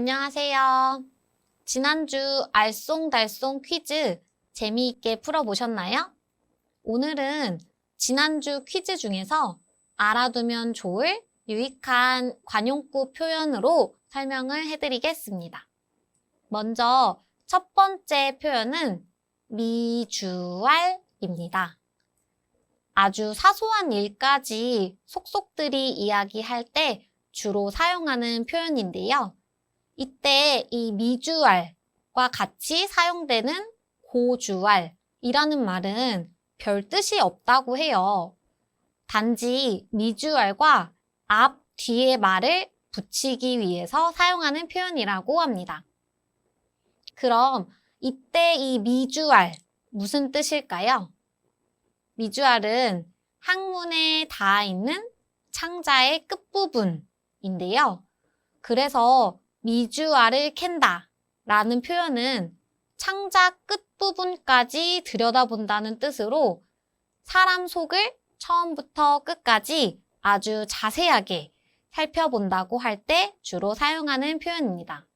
안녕하세요. 지난주 알쏭달쏭 퀴즈 재미있게 풀어보셨나요? 오늘은 지난주 퀴즈 중에서 알아두면 좋을 유익한 관용구 표현으로 설명을 해드리겠습니다. 먼저 첫 번째 표현은 미주알입니다. 아주 사소한 일까지 속속들이 이야기할 때 주로 사용하는 표현인데요. 이때 이 미주알과 같이 사용되는 고주알이라는 말은 별 뜻이 없다고 해요. 단지 미주알과 앞, 뒤에 말을 붙이기 위해서 사용하는 표현이라고 합니다. 그럼 이때 이 미주알 무슨 뜻일까요? 미주알은 항문에 닿아 있는 창자의 끝부분인데요. 그래서 미주알을 캔다 라는 표현은 창자 끝부분까지 들여다본다는 뜻으로 사람 속을 처음부터 끝까지 아주 자세하게 살펴본다고 할 때 주로 사용하는 표현입니다.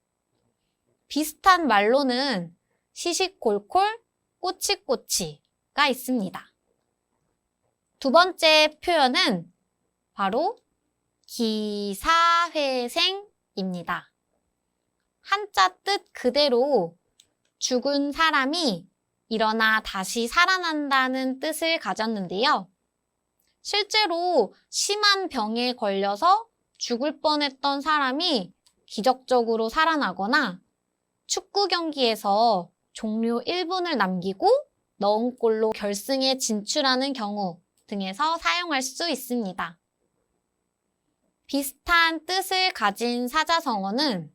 비슷한 말로는 시시콜콜, 꼬치꼬치가 있습니다. 두 번째 표현은 바로 기사회생입니다. 한자 뜻 그대로 죽은 사람이 일어나 다시 살아난다는 뜻을 가졌는데요. 실제로 심한 병에 걸려서 죽을 뻔했던 사람이 기적적으로 살아나거나 축구 경기에서 종료 1분을 남기고 넣은 골로 결승에 진출하는 경우 등에서 사용할 수 있습니다. 비슷한 뜻을 가진 사자성어는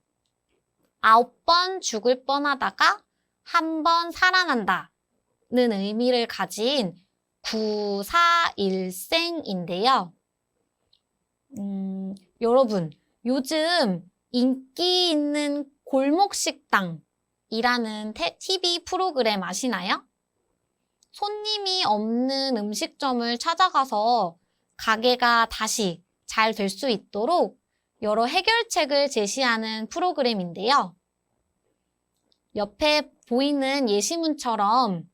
아홉 번 죽을 뻔하다가 한 번 살아난다는 의미를 가진 구사일생인데요. 음, 여러분, 요즘 인기 있는 골목식당이라는 TV 프로그램 아시나요? 손님이 없는 음식점을 찾아가서 가게가 다시 잘 될 수 있도록 여러 해결책을 제시하는 프로그램인데요. 옆에 보이는 예시문처럼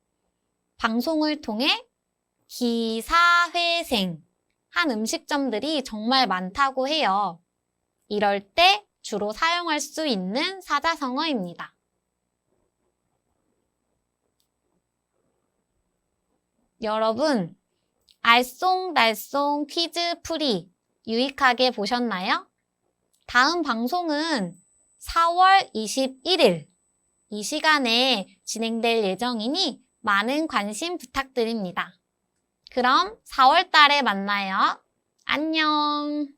방송을 통해 기사회생 한 음식점들이 정말 많다고 해요. 이럴 때 주로 사용할 수 있는 사자성어입니다. 여러분, 알쏭달쏭 퀴즈 풀이 유익하게 보셨나요? 다음 방송은 4월 21일 이 시간에 진행될 예정이니 많은 관심 부탁드립니다. 그럼 4월 달에 만나요. 안녕.